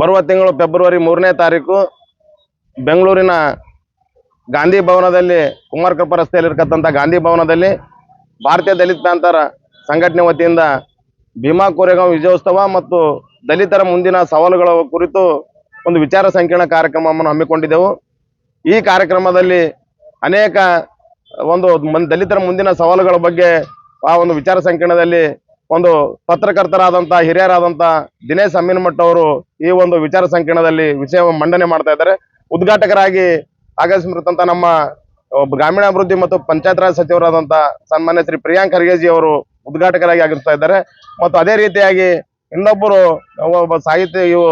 ಬರುವ ತಿಂಗಳು ಫೆಬ್ರವರಿ ಮೂರನೇ ತಾರೀಕು ಬೆಂಗಳೂರಿನ ಗಾಂಧಿ ಭವನದಲ್ಲಿ ಕುಮಾರ್ ಕೃಪ ರಸ್ತೆಯಲ್ಲಿ ಇರತಕ್ಕಂಥ ಗಾಂಧಿ ಭವನದಲ್ಲಿ ಭಾರತೀಯ ದಲಿತ ಪ್ರಾಂತರ ಸಂಘಟನೆ ವತಿಯಿಂದ ಭೀಮಾ ಕೋರೆಗಾಂವ್ ವಿಜಯೋತ್ಸವ ಮತ್ತು ದಲಿತರ ಮುಂದಿನ ಸವಾಲುಗಳ ಕುರಿತು ಒಂದು ವಿಚಾರ ಸಂಕಿರಣ ಕಾರ್ಯಕ್ರಮವನ್ನು ಹಮ್ಮಿಕೊಂಡಿದ್ದೆವು. ಈ ಕಾರ್ಯಕ್ರಮದಲ್ಲಿ ಅನೇಕ ಒಂದು ದಲಿತರ ಮುಂದಿನ ಸವಾಲುಗಳ ಬಗ್ಗೆ ಆ ಒಂದು ವಿಚಾರ ಸಂಕಿರಣದಲ್ಲಿ ಒಂದು ಪತ್ರಕರ್ತರಾದಂತಹ ಹಿರಿಯರಾದಂತಹ ದಿನೇಶ್ ಅಮ್ಮಿನಮಟ್ಟ ಅವರು ಈ ಒಂದು ವಿಚಾರ ಸಂಕಿರಣದಲ್ಲಿ ವಿಷಯ ಮಂಡನೆ ಮಾಡ್ತಾ ಇದ್ದಾರೆ. ಉದ್ಘಾಟಕರಾಗಿ ಮೃತಂತ ನಮ್ಮ ಗ್ರಾಮೀಣಾಭಿವೃದ್ಧಿ ಮತ್ತು ಪಂಚಾಯತ್ ರಾಜ್ ಸಚಿವರಾದಂತಹ ಸನ್ಮಾನ್ಯ ಶ್ರೀ ಪ್ರಿಯಾಂಕ್ ಖರ್ಗೆಜಿ ಅವರು ಉದ್ಘಾಟಕರಾಗಿ ಆಗಿರ್ತಾ ಇದ್ದಾರೆ. ಮತ್ತು ಅದೇ ರೀತಿಯಾಗಿ ಇನ್ನೊಬ್ಬರು ಒಬ್ಬ ಸಾಹಿತ್ಯ ಇವು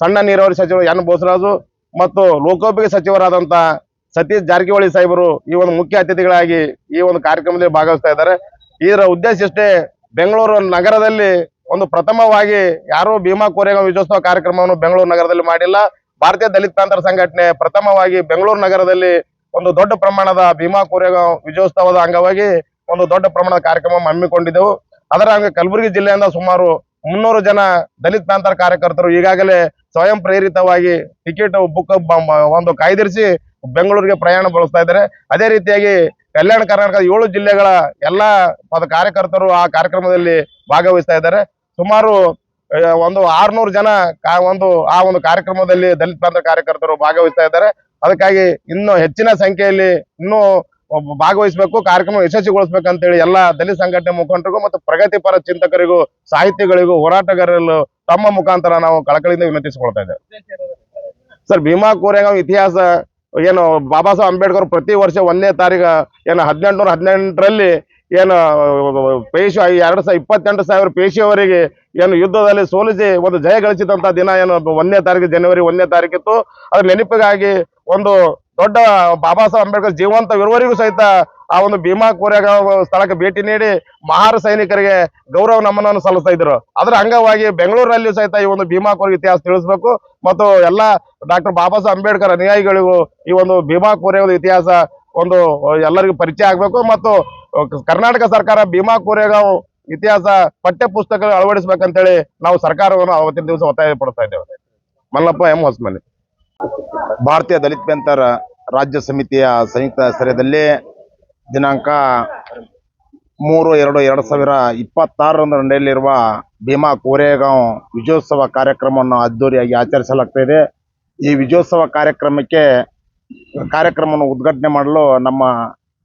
ಸಣ್ಣ ನೀರಾವರಿ ಸಚಿವರು ಎನ್ ಬೋಸರಾಜು ಮತ್ತು ಲೋಕೋಪಯೋಗಿ ಸಚಿವರಾದಂತಹ ಸತೀಶ್ ಜಾರಕಿಹೊಳಿ ಸಾಹೇಬರು ಈ ಒಂದು ಮುಖ್ಯ ಅತಿಥಿಗಳಾಗಿ ಈ ಒಂದು ಕಾರ್ಯಕ್ರಮದಲ್ಲಿ ಭಾಗವಹಿಸ್ತಾ ಇದ್ದಾರೆ. ಇದರ ಉದ್ದೇಶ ಇಷ್ಟೇ ಬೆಂಗಳೂರು ನಗರದಲ್ಲಿ ಒಂದು ಪ್ರಥಮವಾಗಿ ಯಾರೂ ಭೀಮಾ ಕೋರೆಗಾಂವ್ ವಿಜಯೋತ್ಸವ ಕಾರ್ಯಕ್ರಮವನ್ನು ಬೆಂಗಳೂರು ನಗರದಲ್ಲಿ ಮಾಡಿಲ್ಲ. ಭಾರತೀಯ ದಲಿತ ಪ್ರಾಂತರ ಸಂಘಟನೆ ಪ್ರಥಮವಾಗಿ ಬೆಂಗಳೂರು ನಗರದಲ್ಲಿ ಒಂದು ದೊಡ್ಡ ಪ್ರಮಾಣದ ಭೀಮಾ ಕೋರೆಗಾಂವ್ ವಿಜಯೋತ್ಸವದ ಅಂಗವಾಗಿ ಒಂದು ದೊಡ್ಡ ಪ್ರಮಾಣದ ಕಾರ್ಯಕ್ರಮ ಹಮ್ಮಿಕೊಂಡಿದ್ದೆವು. ಅದರ ಅಂಗ ಕಲಬುರಗಿ ಜಿಲ್ಲೆಯಿಂದ ಸುಮಾರು ಮುನ್ನೂರು ಜನ ದಲಿತ ಪ್ರಾಂತರ ಕಾರ್ಯಕರ್ತರು ಈಗಾಗಲೇ ಸ್ವಯಂ ಪ್ರೇರಿತವಾಗಿ ಟಿಕೆಟ್ ಬುಕ್ ಒಂದು ಕಾಯ್ದಿರಿಸಿ ಬೆಂಗಳೂರಿಗೆ ಪ್ರಯಾಣ ಬಳಸ್ತಾ ಇದ್ದಾರೆ. ಅದೇ ರೀತಿಯಾಗಿ ಕಲ್ಯಾಣ ಕರ್ನಾಟಕದ ಏಳು ಜಿಲ್ಲೆಗಳ ಎಲ್ಲಾ ಪದ ಕಾರ್ಯಕರ್ತರು ಆ ಕಾರ್ಯಕ್ರಮದಲ್ಲಿ ಭಾಗವಹಿಸ್ತಾ ಇದ್ದಾರೆ. ಸುಮಾರು ಒಂದು ಆರ್ನೂರು ಜನ ಒಂದು, ಆ ಒಂದು ಕಾರ್ಯಕ್ರಮದಲ್ಲಿ ದಲಿತ ಬಾಂಧವ ಕಾರ್ಯಕರ್ತರು ಭಾಗವಹಿಸ್ತಾ ಇದ್ದಾರೆ. ಅದಕ್ಕಾಗಿ ಇನ್ನು ಹೆಚ್ಚಿನ ಸಂಖ್ಯೆಯಲ್ಲಿ ಇನ್ನೂ ಭಾಗವಹಿಸಬೇಕು, ಕಾರ್ಯಕ್ರಮ ಯಶಸ್ವಿಗೊಳಿಸ್ಬೇಕಂತೇಳಿ ಎಲ್ಲಾ ದಲಿತ ಸಂಘಟನೆ ಮುಖಂಡರಿಗೂ ಮತ್ತು ಪ್ರಗತಿಪರ ಚಿಂತಕರಿಗೂ, ಸಾಹಿತಿಗಳಿಗೂ ಹೋರಾಟಗಾರರಲ್ಲೂ ತಮ್ಮ ಮುಖಾಂತರ ನಾವು ಕಳಕಳಿಯಿಂದ ವಿನಂತಿಸಿಕೊಳ್ತಾ ಇದ್ದೇವೆ. ಸರ್, ಭೀಮಾ ಕೋರೆಗಾಂವ್ ಇತಿಹಾಸ ಏನು ಬಾಬಾ ಸಾಹೇಬ್ ಅಂಬೇಡ್ಕರ್ ಪ್ರತಿ ವರ್ಷ ಒಂದನೇ ತಾರೀಕು ಏನು ಹದಿನೆಂಟುನೂರ ಹದಿನೆಂಟರಲ್ಲಿ ಏನು, ಪೇಶು, ಎರಡು ಸಾವಿರ ಇಪ್ಪತ್ತೆಂಟು ಸಾವಿರ ಪೇಶಿಯವರಿಗೆ ಏನು ಯುದ್ಧದಲ್ಲಿ ಸೋಲಿಸಿ ಒಂದು ಜಯ ಗಳಿಸಿದಂಥ ದಿನ ಏನು ಒಂದನೇ ತಾರೀಕು ಜನವರಿ ಒಂದನೇ ತಾರೀಕಿತ್ತು. ಅದ್ರ ನೆನಪಿಗಾಗಿ ಒಂದು ದೊಡ್ಡ ಬಾಬಾ ಸಾಹೇಬ್ ಅಂಬೇಡ್ಕರ್ ಜೀವಂತವಿರುವವರಿಗೂ ಸಹಿತ ಆ ಒಂದು ಭೀಮಾ ಕೋರ್ಯಾಗ ಸ್ಥಳಕ್ಕೆ ಭೇಟಿ ನೀಡಿ ಮಹಾರ ಸೈನಿಕರಿಗೆ ಗೌರವ ನಮನವನ್ನು ಸಲ್ಲಿಸ್ತಾ ಇದ್ರು. ಅದರ ಅಂಗವಾಗಿ ಬೆಂಗಳೂರಲ್ಲಿ ಸಹಿತ ಈ ಒಂದು ಭೀಮಾ ಕೋರೆ ಇತಿಹಾಸ ತಿಳಿಸ್ಬೇಕು. ಮತ್ತು ಎಲ್ಲ ಡಾಕ್ಟರ್ ಬಾಬಾ ಸಾಹೇಬ್ ಅಂಬೇಡ್ಕರ್ ಅನುಯಾಯಿಗಳಿಗೂ ಈ ಒಂದು ಭೀಮಾ ಕೋರೆಗಾಂವ್ ಇತಿಹಾಸ ಒಂದು ಎಲ್ಲರಿಗೂ ಪರಿಚಯ ಆಗ್ಬೇಕು. ಮತ್ತು ಕರ್ನಾಟಕ ಸರ್ಕಾರ ಭೀಮಾ ಕೋರೆಗಾವ್ ಇತಿಹಾಸ ಪಠ್ಯ ಪುಸ್ತಕ ಅಳವಡಿಸಬೇಕಂತೇಳಿ ನಾವು ಸರ್ಕಾರವನ್ನು ಅವತ್ತಿನ ದಿವಸ ಒತ್ತಾಯ ಪಡ್ತಾ ಇದ್ದೇವೆ. ಮಲ್ಲಪ್ಪ ಎಂ ಹೊಸಮನಿ. ಭಾರತೀಯ ದಲಿತ ಪಂಥರ ರಾಜ್ಯ ಸಮಿತಿಯ ಸಂಯುಕ್ತ ಆಶ್ರಯದಲ್ಲಿ ದಿನಾಂಕ ಮೂರು, ಎರಡು ಎರಡು ಸಾವಿರ ಇಪ್ಪತ್ತಾರರಂದು ನಡೆಯಲಿರುವ ಭೀಮಾ ಕೋರೆಗಾಂವ್ ವಿಜಯೋತ್ಸವ ಕಾರ್ಯಕ್ರಮವನ್ನು ಅದ್ದೂರಿಯಾಗಿ ಆಚರಿಸಲಾಗ್ತಾ ಇದೆ. ಈ ವಿಜಯೋತ್ಸವ ಕಾರ್ಯಕ್ರಮಕ್ಕೆ, ಕಾರ್ಯಕ್ರಮವನ್ನು ಉದ್ಘಾಟನೆ ಮಾಡಲು ನಮ್ಮ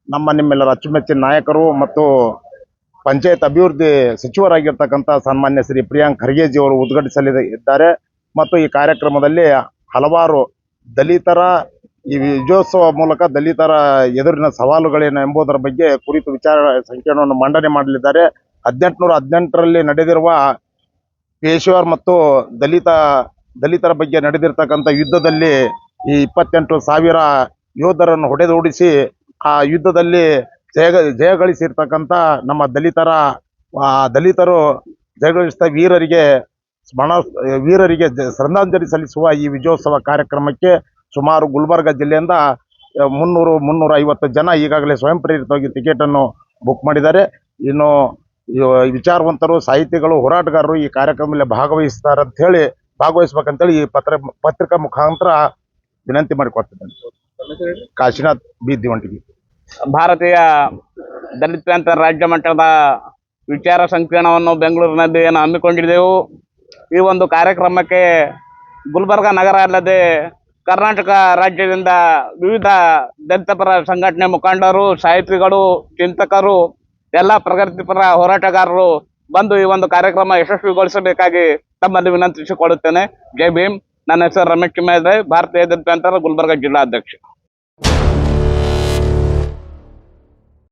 ನಮ್ಮ ನಿಮ್ಮೆಲ್ಲರ ಅಚ್ಚುಮೆಚ್ಚಿನ ನಾಯಕರು ಮತ್ತು ಪಂಚಾಯತ್ ಅಭಿವೃದ್ಧಿ ಸಚಿವರಾಗಿರ್ತಕ್ಕಂಥ ಸನ್ಮಾನ್ಯ ಶ್ರೀ ಪ್ರಿಯಾಂಕ್ ಖರ್ಗೆಜಿ ಅವರು ಉದ್ಘಾಟಿಸಲಿದ್ದಾರೆ ಮತ್ತು ಈ ಕಾರ್ಯಕ್ರಮದಲ್ಲಿ ಹಲವಾರು ದಲಿತರ ಈ ವಿಜಯೋತ್ಸವ ಮೂಲಕ ದಲಿತರ ಎದುರಿನ ಸವಾಲುಗಳೇನು ಎಂಬುದರ ಬಗ್ಗೆ ಕುರಿತು ವಿಚಾರ ಸಂಕಿರಣವನ್ನು ಮಂಡನೆ ಮಾಡಲಿದ್ದಾರೆ. ಹದಿನೆಂಟುನೂರ ಹದಿನೆಂಟರಲ್ಲಿ ನಡೆದಿರುವ ಪೇಶ್ವರ್ ಮತ್ತು ದಲಿತ, ದಲಿತರ ಬಗ್ಗೆ ನಡೆದಿರ್ತಕ್ಕಂಥ ಯುದ್ಧದಲ್ಲಿ ಈ ಇಪ್ಪತ್ತೆಂಟು ಸಾವಿರ ಯೋಧರನ್ನು ಹೊಡೆದೋಡಿಸಿ ಆ ಯುದ್ಧದಲ್ಲಿ ಜಯ ಜಯ ಗಳಿಸಿರ್ತಕ್ಕಂಥ ನಮ್ಮ ದಲಿತರ ದಲಿತರು ಜಯಗಳಿಸಿದ ವೀರರಿಗೆ ಸ್ಮರಣ, ವೀರರಿಗೆ ಶ್ರದ್ಧಾಂಜಲಿ ಸಲ್ಲಿಸುವ ಈ ವಿಜಯೋತ್ಸವ ಕಾರ್ಯಕ್ರಮಕ್ಕೆ ಸುಮಾರು ಗುಲ್ಬರ್ಗ ಜಿಲ್ಲೆಯಿಂದ ಮುನ್ನೂರು ಮುನ್ನೂರ ಐವತ್ತು ಜನ ಈಗಾಗಲೇ ಸ್ವಯಂ ಪ್ರೇರಿತವಾಗಿ ಟಿಕೆಟ್ ಅನ್ನು ಬುಕ್ ಮಾಡಿದ್ದಾರೆ. ಇನ್ನು ವಿಚಾರವಂತರು, ಸಾಹಿತಿಗಳು, ಹೋರಾಟಗಾರರು ಈ ಕಾರ್ಯಕ್ರಮದಲ್ಲಿ ಭಾಗವಹಿಸ್ತಾರೆ ಅಂತ ಹೇಳಿ ಭಾಗವಹಿಸ್ಬೇಕಂತೇಳಿ ಈ ಪತ್ರ, ಪತ್ರಿಕಾ ಮುಖಾಂತರ ವಿನಂತಿ ಮಾಡಿಕೊಡ್ತಿದ್ದೇನೆ ಕಾಶಿನಾಥ್ ಬೀದಿ ಒಂಟಿಗೆ ಭಾರತೀಯ ದಲಿತ ಪ್ರಾಂತ ರಾಜ್ಯ ಮಟ್ಟದ ವಿಚಾರ ಸಂಕಿರಣವನ್ನು ಬೆಂಗಳೂರಿನಲ್ಲಿ ಏನು ಹಮ್ಮಿಕೊಂಡಿದ್ದೆವು. ಈ ಒಂದು ಕಾರ್ಯಕ್ರಮಕ್ಕೆ ಗುಲ್ಬರ್ಗ ನಗರ ಅಲ್ಲದೆ ಕರ್ನಾಟಕ ರಾಜ್ಯದಿಂದ ವಿವಿಧ ದಲಿತಪರ ಸಂಘಟನೆ ಮುಖಂಡರು, ಸಾಹಿತಿಗಳು, ಚಿಂತಕರು, ಎಲ್ಲ ಪ್ರಗತಿಪರ ಹೋರಾಟಗಾರರು ಬಂದು ಈ ಒಂದು ಕಾರ್ಯಕ್ರಮ ಯಶಸ್ವಿಗೊಳಿಸಬೇಕಾಗಿ ತಮ್ಮಲ್ಲಿ ವಿನಂತಿಸಿಕೊಳ್ಳುತ್ತೇನೆ. ಜೈ ಭೀಮ್. ನನ್ನ ಹೆಸರು ರಮೇಶ್ ಚಿಮ್ಮೇದೆ ಭಾರತೀಯ ಪ್ರಾಂತರ ಗುಲ್ಬರ್ಗ ಜಿಲ್ಲಾಧ್ಯಕ್ಷ.